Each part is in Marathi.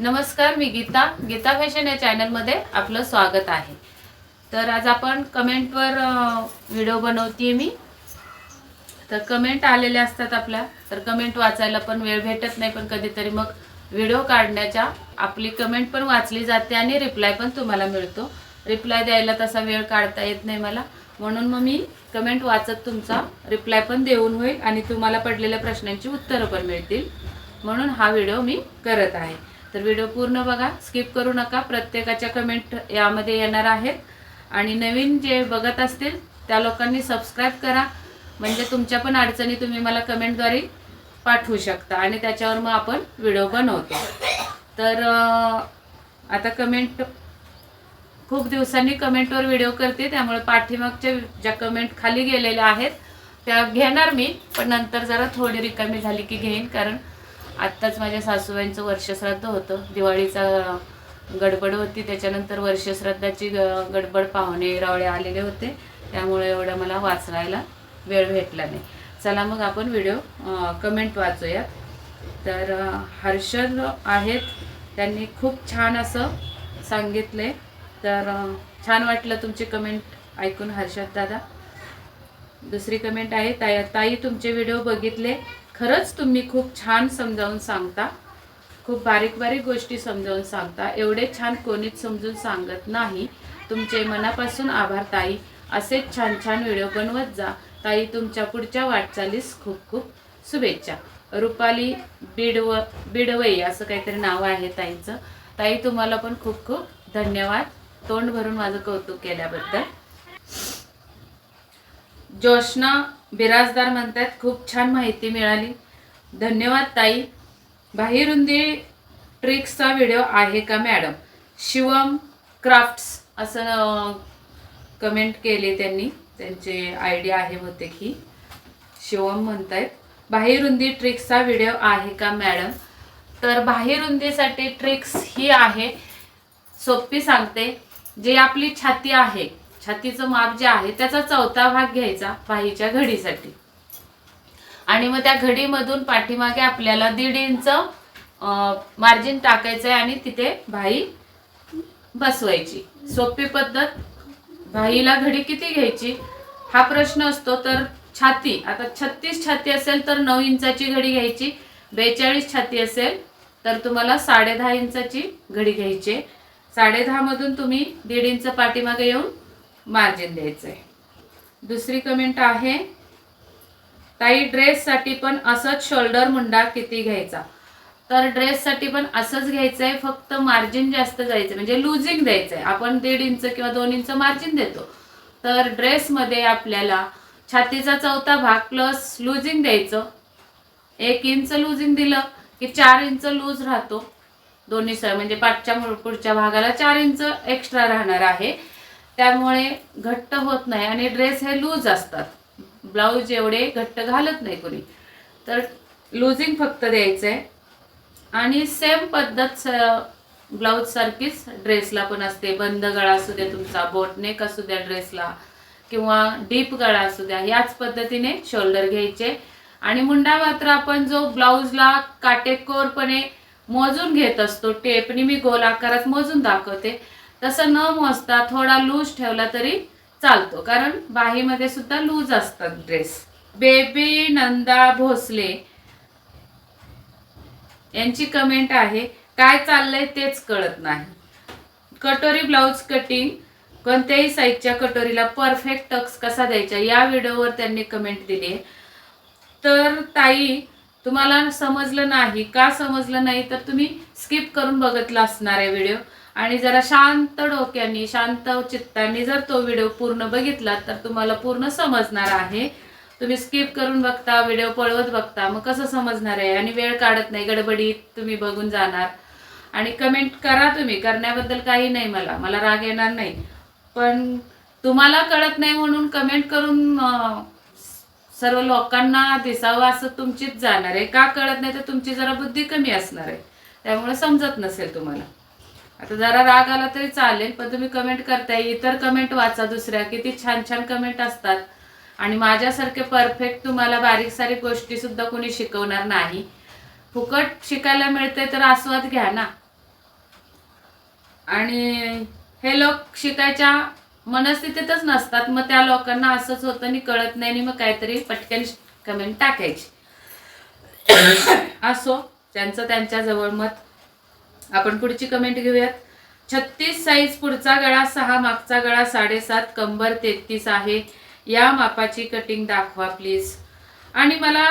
नमस्कार मी गीता. गीता फॅशन या चॅनलमध्ये आपलं स्वागत आहे. तर आज आपण कमेंटवर व्हिडिओ बनवते मी. तर कमेंट आलेले असतात आपल्या तर कमेंट वाचायला पण वेळ भेटत नाही पण कधीतरी मग व्हिडिओ काढण्याच्या आपली कमेंट पण वाचली जाते आणि रिप्लाय पण तुम्हाला मिळतो. रिप्लाय द्यायला तसा वेळ काढता येत नाही मला. म्हणून मग मी कमेंट वाचत तुमचा रिप्लाय पण देऊन होईल आणि तुम्हाला पडलेल्या प्रश्नांची उत्तरं पण मिळतील. म्हणून हा व्हिडिओ मी करत आहे. तर व्हिडिओ पूर्ण बघा. स्किप करू नका. प्रत्येकाच्या कमेंट यामध्ये येणार आहेत. आणि नवीन जे बघत असतील त्या लोकांनी सबस्क्राईब करा. म्हणजे तुमच्या पण अडचणी तुम्ही मला कमेंटद्वारे पाठवू शकता. आणि त्याच्यावर मग आपण व्हिडिओ बनवतो. तर आता कमेंट खूप दिवसांनी कमेंटवर व्हिडिओ करते. त्यामुळे पाठीमागच्या ज्या कमेंट खाली गेलेल्या आहेत त्या घेणार मी. पण नंतर जरा थोडी रिकामी झाली की घेईन. कारण आत्ताच माझ्या सासूबाईंचं वर्षश्राद्ध होतं. दिवाळीचा गडबड होती. त्याच्यानंतर वर्षश्राद्धाची ग- गडबड पाहुणे रावळे आलेले होते. त्यामुळे एवढं मला वाचवायला वेळ भेटला नाही. चला मग आपण व्हिडिओ कमेंट वाचूयात. तर हर्षद आहेत. त्यांनी खूप छान असं सांगितले. तर छान वाटलं तुमचे कमेंट ऐकून हर्षद दादा. दुसरी कमेंट आहे ताई ताई तुमचे व्हिडिओ बघितले. खरंच तुम्ही खूप छान समजावून सांगता. खूप बारीक बारीक गोष्टी समजावून सांगता. एवढे छान कोणीच समजून सांगत नाही. तुमचे मनापासून आभार ताई. असेच छान छान व्हिडिओ बनवत जा. ताई तुमच्या पुढच्या वाटचालीस खूप खूप शुभेच्छा. रुपाली बिडव बिडवई असं काहीतरी नाव आहे ताईचं. ताई तुम्हाला पण खूप खूप धन्यवाद. तोंड भरून माझं कौतुक केल्याबद्दल. जोशना बिराजदार म्हणतात खूप छान माहिती मिळाली. धन्यवाद ताई. बाहेरुंदी ट्रिक्सचा व्हिडिओ आहे का मॅडम? शिवम क्राफ्ट्स असं कमेंट केले त्यांनी. त्यांचे आयडिया आहे होते की शिवम म्हणत आहेत बाहेरुंदी ट्रिक्सचा व्हिडिओ आहे का मॅडम? तर बाहेरुंदीसाठी ट्रिक्स ही आहे. सोपी सांगते. जे आपली छाती आहे छातीचं माप जे आहे त्याचा चौथा भाग घ्यायचा पाहीच्या घडीसाठी. आणि मग त्या घडीमधून पाठीमागे आपल्याला दीड इंच मार्जिन टाकायचं आहे आणि तिथे भाई बसवायची. सोपी पद्धत. भाईला घडी किती घ्यायची? हा प्रश्न असतो. तर छाती आता छत्तीस छाती असेल तर नऊ इंचाची घडी घ्यायची. बेचाळीस छाती असेल तर तुम्हाला साडे दहा इंचाची घडी घ्यायची साडे दहामधून तुम्ही दीड इंच पाठीमागे येऊन मार्जिन द्यायचं आहे दुसरी कमेंट आहे ताई ड्रेससाठी पण असंच शोल्डर मुंडा किती घ्यायचा? तर ड्रेससाठी पण असंच घ्यायचं आहे फक्त मार्जिन जास्त जायचं म्हणजे लुझिंग द्यायचं आहे आपण दीड इंच किंवा दोन इंच मार्जिन देतो. तर ड्रेसमध्ये आपल्याला छातीचा चौथा भाग प्लस लुझिंग द्यायचं. एक इंच लुझिंग दिलं की चार इंच लूज राहतो. दोन्ही सर म्हणजे पाठच्या पुढच्या भागाला चार इंच एक्स्ट्रा राहणार आहे. त्यामुळे घट्ट होत नाही आणि ड्रेस हे लूज असतात. ब्लाऊज एवढे घट्ट घालत नाही कोणी. तर लूजिंग फक्त द्यायचं आहे आणि सेम पद्धत ब्लाऊज सारखीच ड्रेसला पण असते. बंद गळा असू द्या तुमचा बोटनेक असू द्या ड्रेसला किंवा डीप गळा असू द्या याच पद्धतीने शोल्डर घ्यायचे. आणि मुंडा मात्र आपण जो ब्लाऊजला काटेकोरपणे मोजून घेत असतो टेपनी मी गोल आकारात मोजून दाखवते. तसं न मोजता थोडा लूज ठेवला तरी चालतो. कारण बाहीमध्ये सुद्धा लूज असतात ड्रेस बेबी नंदा भोसले यांची कमेंट आहे काय चाललंय तेच कळत नाही. कटोरी ब्लाऊज कटिंग कोणत्याही साईजच्या कटोरीला परफेक्ट टक्स कसा द्यायचा या व्हिडिओवर त्यांनी कमेंट दिली आहे. तर ताई तुम्हाला समजलं नाही का समजलं नाही तर तुम्ही स्किप करून बघितला असणार आहे व्हिडिओ आणि जरा शांत डोक्याने शांत चित्ताने जर तो व्हिडिओ पूर्ण बघितला तर तुम्हाला पूर्ण समजणार आहे. तुम्ही स्किप करून बघता व्हिडिओ पळवत बघता मग कसं समजणार आहे? आणि वेळ काढत नाही गडबडीत तुम्ही बघून जाणार. आणि कमेंट करा तुम्ही करण्याबद्दल काही नाही मला मला राग येणार नाही. पण तुम्हाला कळत नाही म्हणून कमेंट करून सर्व लोकांना दिसावं असं तुमचीच जाणार आहे. का कळत नाही तर तुमची जरा बुद्धी कमी असणार आहे. त्यामुळे समजत नसेल तुम्हाला. आता जरा राग आला तरी चालेल पण तुम्ही कमेंट करताय. इतर कमेंट वाचा दुसऱ्या. किती छान छान कमेंट असतात. आणि माझ्यासारखे परफेक्ट तुम्हाला बारीक सारीक गोष्टी सुद्धा कोणी शिकवणार नाही. फुकट शिकायला मिळते तर आस्वाद घ्या ना. आणि हे लोक शिकायच्या मनस्थितीतच नसतात. मग त्या लोकांना असंच होतं आणि कळत नाही आणि मग काहीतरी पटकन कमेंट टाकायची. असो त्यांचं त्यांच्या जवळ मत आपण पुढची कमेंट घेऊयात. छत्तीस साईज पुढचा गळा सहा मागचा गळा साडेसात कंबर तेहतीस आहे. या मापाची कटिंग दाखवा प्लीज आणि मला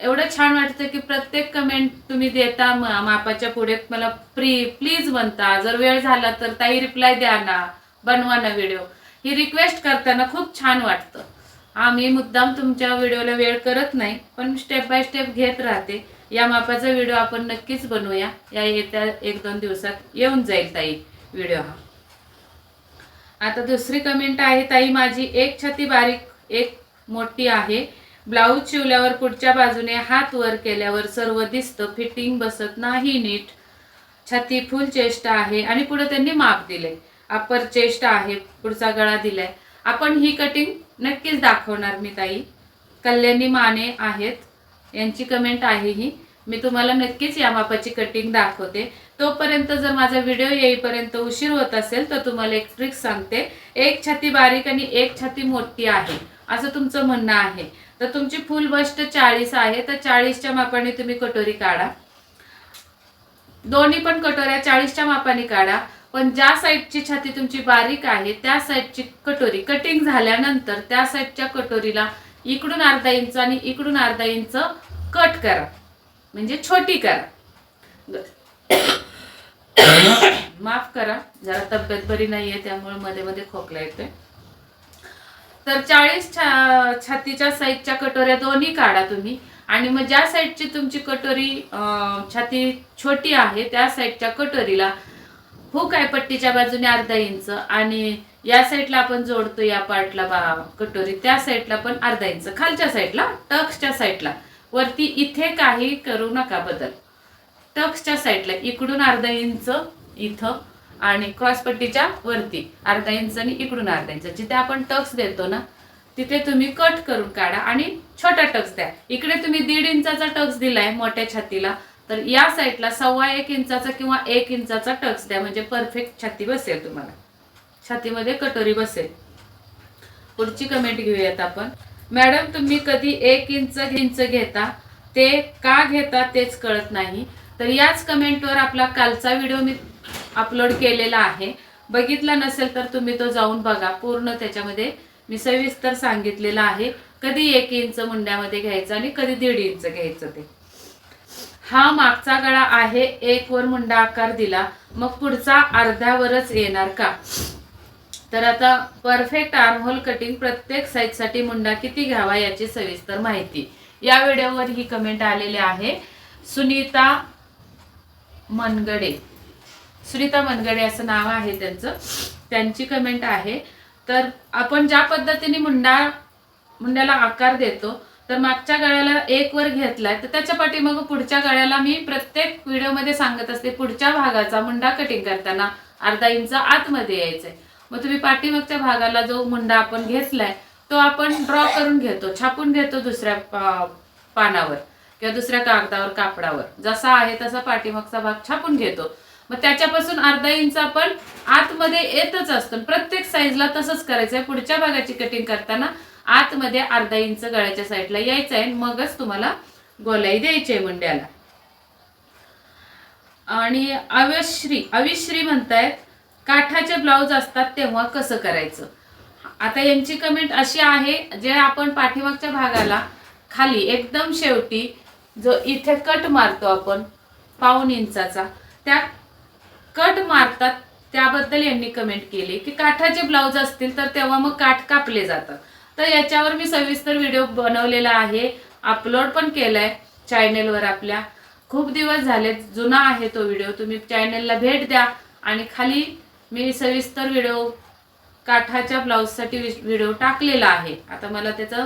एवढं छान वाटतं की प्रत्येक कमेंट तुम्ही देता मापाच्या पुढे मला प्री प्लीज म्हणता. जर वेळ झाला तर ताई रिप्लाय द्या ना. बनवा ना व्हिडिओ ही रिक्वेस्ट करताना खूप छान वाटतं. आम्ही मुद्दाम तुमच्या व्हिडिओला वेळ करत नाही पण स्टेप बाय स्टेप घेत राहते. या मापाचा व्हिडिओ आपण नक्कीच बनवूया. या येत्या एक दोन दिवसात येऊन जाईल ताई व्हिडिओ हा. आता दुसरी कमेंट आहे ताई माझी एक छाती बारीक एक मोठी आहे. ब्लाऊज शिवल्यावर पुढच्या बाजूने हात वर केल्यावर सर्व दिसतं फिटिंग बसत नाही नीट. छाती फुल चेस्ट आहे आणि पुढे त्यांनी माप दिले अप्पर चेस्ट आहे पुढचा गळा दिलाय. आपण ही कटिंग नक्कीच दाखवणार मी ताई. कल्याणी माने आहेत. यांची कमेंट आहे ही. मी तुम्हाला नक्कीच या मापाची कटिंग दाखवते. तोपर्यंत जर माझा व्हिडिओ येईपर्यंत उशीर होत असेल तर तुम्हाला एक ट्रिक सांगते. एक छाती बारीक आणि एक छाती मोठी आहे. असं तुमचं म्हणणं आहे. तर तुमची फुल बस्ट चाळीस आहे. तर चाळीसच्या मापाने तुम्ही कटोरी काढा. दोन्ही पण कटोऱ्या चाळीसच्या मापाने काढा. पण ज्या साईडची छाती तुमची बारीक आहे त्या साईडची कटोरी कटिंग झाल्यानंतर त्या साईडच्या कटोरीला इकडून अर्धा इंच आणि इकडून अर्धा इंच कट करा. म्हणजे छोटी करा. माफ करा जरा तब्येत बरी नाहीये त्यामुळे मध्ये मध्ये खोकला येतोय. तर चाळीस छा छातीच्या साईजच्या कटोऱ्या दोन्ही काढा तुम्ही. आणि मग ज्या साईडची तुमची कटोरी छाती छोटी आहे त्या साईडच्या कटोरीला हुक आहे पट्टीच्या बाजूने अर्धा इंच आणि या साईडला आपण जोडतो या पार्टला बा कटोरी. त्या साईडला पण अर्धा इंच. खालच्या साईडला टक्सच्या साईडला वरती इथे काही करू नका बदल. टक्सच्या साईडला इकडून अर्धा इंच इथं आणि क्रॉसपट्टीच्या वरती. अर्धा इंच आणि इकडून अर्धा इंच. जिथे आपण टक्स देतो ना तिथे तुम्ही कट करून काढा आणि छोटा टक्स द्या. इकडे तुम्ही दीड इंचाचा टक्स दिलाय मोठ्या छातीला तर या साईडला सव्वा एक इंचाचा किंवा एक इंचाचा टक्स द्या म्हणजे परफेक्ट छाती बसेल तुम्हाला. छातीमध्ये कटोरी बसेल. पुढची कमेंट घेऊयात आपण. मॅडम तुम्ही कधी एक इंच इंच घेता? ते का घेता तेच कळत नाही. तर याच कमेंटवर आपला कालचा व्हिडिओ मी अपलोड केलेला आहे. बघितला नसेल तर तुम्ही तो जाऊन बघा. पूर्ण त्याच्यामध्ये मी सविस्तर सांगितलेलं आहे. कधी एक इंच मुंड्यामध्ये घ्यायचं आणि कधी दीड इंच घ्यायचं ते. हा मागचा गळा आहे एक वर मुंडा आकार दिला. मग पुढचा अर्ध्यावरच येणार का? तर आता परफेक्ट आर्महोल कटिंग प्रत्येक साईजसाठी मुंडा किती घ्यावा याची सविस्तर माहिती. या व्हिडिओवर ही कमेंट आलेली आहे. सुनीता मनगडे. सुनीता मनगडे असं नाव आहे त्यांचं. त्यांची कमेंट आहे. तर आपण ज्या पद्धतीने मुंडा मुंड्याला आकार देतो तर मागच्या गळ्याला एक वर घेतलाय तर त्याच्या पाठीमागं पुढच्या गळ्याला मी प्रत्येक व्हिडिओमध्ये सांगत असते पुढच्या भागाचा मुंडा कटिंग करताना अर्धा इंच आतमध्ये यायचंय. मग तुम्ही पाठीमागच्या भागाला जो मुंडा आपण घेतलाय तो आपण ड्रॉ करून घेतो छापून घेतो दुसऱ्या पा- पानावर किंवा दुसऱ्या कागदावर कापडावर. जसा आहे तसा पाठीमागचा भाग छापून घेतो. मग त्याच्यापासून अर्धा इंच आपण आतमध्ये येतच असतो. प्रत्येक साईजला तसंच करायचंय. पुढच्या भागाची कटिंग करताना आतमध्ये अर्धा इंच गळ्याच्या साईडला यायचं आहे मगच तुम्हाला गोलाई द्यायची आहे मुंड्याला. आणि अविश्री अविश्री म्हणतायत काठाचे ब्लाऊज असतात तेव्हा कसं करायचं? आता यांची कमेंट अशी आहे जे आपण पाठीमागच्या भागाला खाली एकदम शेवटी जो इथे कट मारतो आपण पाऊन इंचाचा त्या कट मारतात त्याबद्दल यांनी कमेंट केली की काठाचे ब्लाऊज असतील तर तेव्हा मग काठ कापले जातात. तर याच्यावर मी सविस्तर व्हिडिओ बनवलेला आहे. अपलोड पण केलाय चॅनेलवर आपल्या. खूप दिवस झाले जुना आहे तो व्हिडिओ तुम्ही चॅनेलला भेट द्या आणि खाली मी सविस्तर व्हिडिओ काठाच्या ब्लाऊजसाठी व्हिडिओ टाकलेला आहे. आता मला त्याचं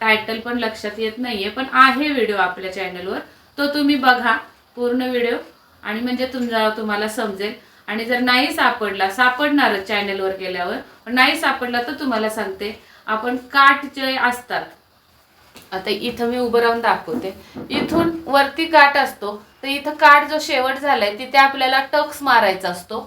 टायटल पण लक्षात येत नाहीये पण आहे व्हिडिओ आपल्या चॅनलवर तो तुम्ही बघा पूर्ण व्हिडिओ आणि म्हणजे तुमचा तुम्हाला समजेल. आणि जर नाही सापडला सापडणारच चॅनलवर गेल्यावर. नाही सापडला तर तुम्हाला सांगते. आपण काठ जे असतात. आता इथं मी उभं राहून दाखवते. इथून वरती काठ असतो तर इथं काठ जो शेवट झालाय तिथे आपल्याला टक्स मारायचा असतो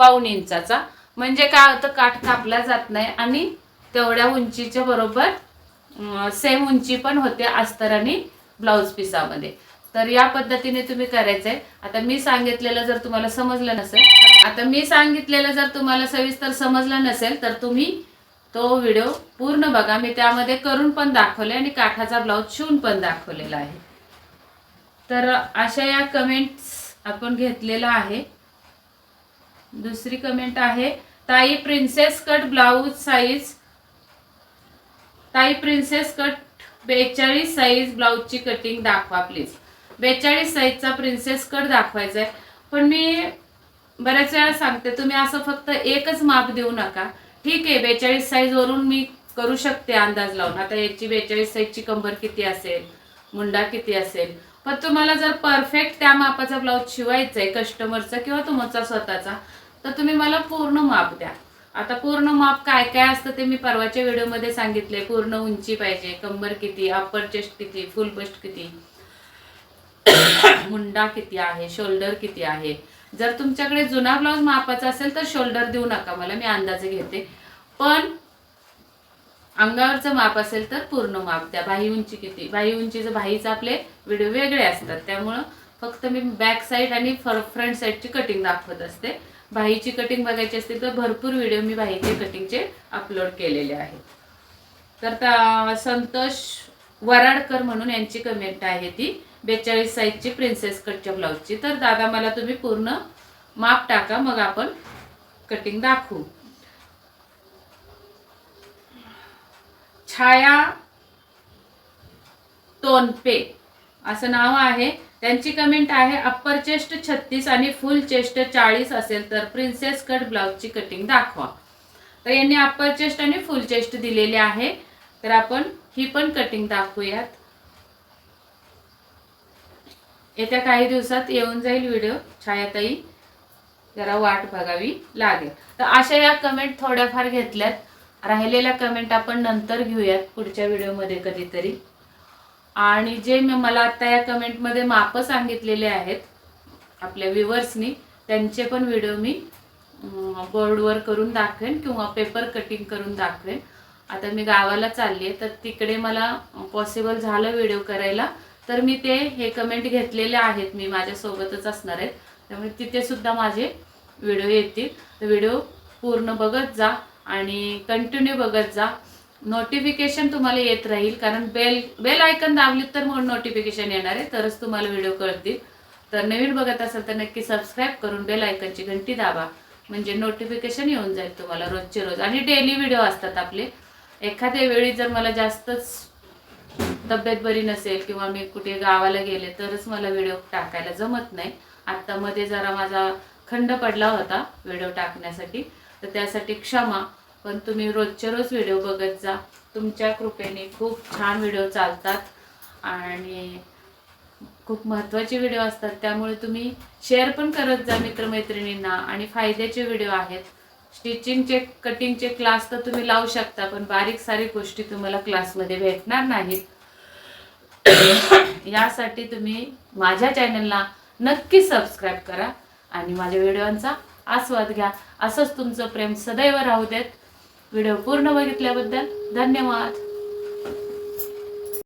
पाऊण इंचाचा. म्हणजे काय होतं काठ कापला जात नाही आणि तेवढ्या उंचीच्या बरोबर सेम उंची पण होते अस्तर आणि ब्लाऊज पिसामध्ये तर या पद्धतीने तुम्ही करायचंय. आता मी सांगितलेलं जर तुम्हाला समजलं नसेल आता मी सांगितलेलं जर तुम्हाला सविस्तर समजलं नसेल तर तुम्ही तो व्हिडिओ पूर्ण बघा. मी त्यामध्ये करून पण दाखवले आणि काठाचा ब्लाऊज शिवून पण दाखवलेला आहे. तर अशा या कमेंट्स आपण घेतलेला आहे. दुसरी कमेंट आहे ताई प्रिन्सेस कट ब्लाऊज साईज ताई प्रिन्सेस कट बेचाळीस साईज ब्लाऊजची कटिंग दाखवा प्लीज बेचाळीस साईजचा प्रिन्सेस कट दाखवायचा आहे पण मी बऱ्याच वेळा सांगते तुम्ही असं फक्त एकच माप देऊ नका. ठीक आहे बेचाळीस साईजवरून मी करू शकते अंदाज लावून. आता याची बेचाळीस साईजची कंबर किती असेल मुंडा किती असेल? पण तुम्हाला जर परफेक्ट त्या मापाचा ब्लाऊज शिवायचा आहे कस्टमरचा किंवा तुमचा स्वतःचा तर तुम्ही मला पूर्ण माप द्या. आता पूर्ण माप काय काय असतं ते मी परवाच्या व्हिडिओमध्ये सांगितले पूर्ण उंची पाहिजे कंबर किती अप्पर चेस्ट किती फुल बस्ट किती? मुंडा किती आहे शोल्डर किती आहे? जर तुमच्याकडे जुना ब्लाऊज मापाचा असेल तर शोल्डर देऊ नका मला मी अंदाजे घेते. पण अंगावरचं माप असेल तर पूर्ण माप द्या. बाही उंची किती बाही उंचीचं बाहीचं आपले व्हिडिओ वेगळे असतात. त्यामुळं फक्त मी बॅक साईड आणि फ्रंट साईडची कटिंग दाखवत असते. बाहीची कटिंग बघायची असतील तर भरपूर व्हिडिओ मी बाहीचे कटिंगचे अपलोड केलेले आहेत. तर संतोष वराडकर म्हणून यांची कमेंट आहे ती. बेचाळीस साईजची प्रिन्सेस कटच्या ब्लाऊजची तर दादा मला तुम्ही पूर्ण माप टाका मग आपण कटिंग दाखवू. छाया तोनपे असं नाव आहे. त्यांची कमेंट आहे अप्पर चेस्ट छत्तीस आणि फुल चेस्ट चाळीस असेल तर प्रिन्सेस कट ब्लाऊजची कटिंग दाखवा. तर यांनी अप्पर चेस्ट आणि फुल चेस्ट दिलेले आहे. तर आपण ही पण कटिंग दाखवूयात. येत्या काही दिवसात येऊन जाईल व्हिडिओ. छायाताई जरा वाट बघावी लागेल. तर अशा या कमेंट थोड्याफार घेतल्यात. राहिलेल्या कमेंट आपण नंतर घेऊयात पुढच्या व्हिडिओमध्ये कधीतरी. आणि जे मी मला आत्ता या कमेंटमध्ये मापं सांगितलेले आहेत आपल्या व्ह्युअर्सनी त्यांचे पण व्हिडिओ मी बोर्डवर करून दाखवेन किंवा पेपर कटिंग करून दाखवेन. आता मी गावाला चालली आहे तर तिकडे मला पॉसिबल झालं व्हिडिओ करायला. तर मी ते हे कमेंट घेतलेले आहेत. मी माझ्यासोबतच असणार आहेत. त्यामुळे तिथे सुद्धा माझे व्हिडिओ येतील. तर व्हिडिओ पूर्ण बघत जा आणि कंटिन्यू बघत जा. नोटिफिकेशन तुम्हाला येत राहील. कारण बेल बेल आयकन दाबलीत तर म्हणून नोटिफिकेशन येणार आहे. तरच तुम्हाला व्हिडिओ कळतील. तर नवीन बघत असाल तर नक्की सबस्क्राईब करून बेल आयकनची घंटी दाबा. म्हणजे नोटिफिकेशन येऊन जाईल तुम्हाला रोजचे रोज. आणि डेली व्हिडिओ असतात आपले. एखाद्या वेळी जर मला जास्तच तब्येत बरी नसेल किंवा मी कुठे गावाला गेले तरच मला व्हिडिओ टाकायला जमत नाही. आत्ता मध्ये जरा माझा खंड पडला होता व्हिडिओ टाकण्यासाठी. तर त्यासाठी क्षमा पण तुम्ही रोजच्या रोज व्हिडिओ बघत जा. तुमच्या कृपेने खूप छान व्हिडिओ चालतात आणि खूप महत्त्वाचे व्हिडिओ असतात. त्यामुळे तुम्ही शेअर पण करत जा मित्रमैत्रिणींना आणि फायद्याचे व्हिडिओ आहेत. स्टिचिंगचे कटिंगचे क्लास तर तुम्ही लावू शकता पण बारीक सारीक गोष्टी तुम्हाला क्लासमध्ये भेटणार नाहीत. यासाठी तुम्ही माझ्या चॅनलला नक्की सबस्क्राईब करा आणि माझ्या व्हिडिओंचा आस्वाद घ्या. असंच तुमचं प्रेम सदैव राहू देत. व्हिडिओ पूर्ण बघितल्याबद्दल धन्यवाद.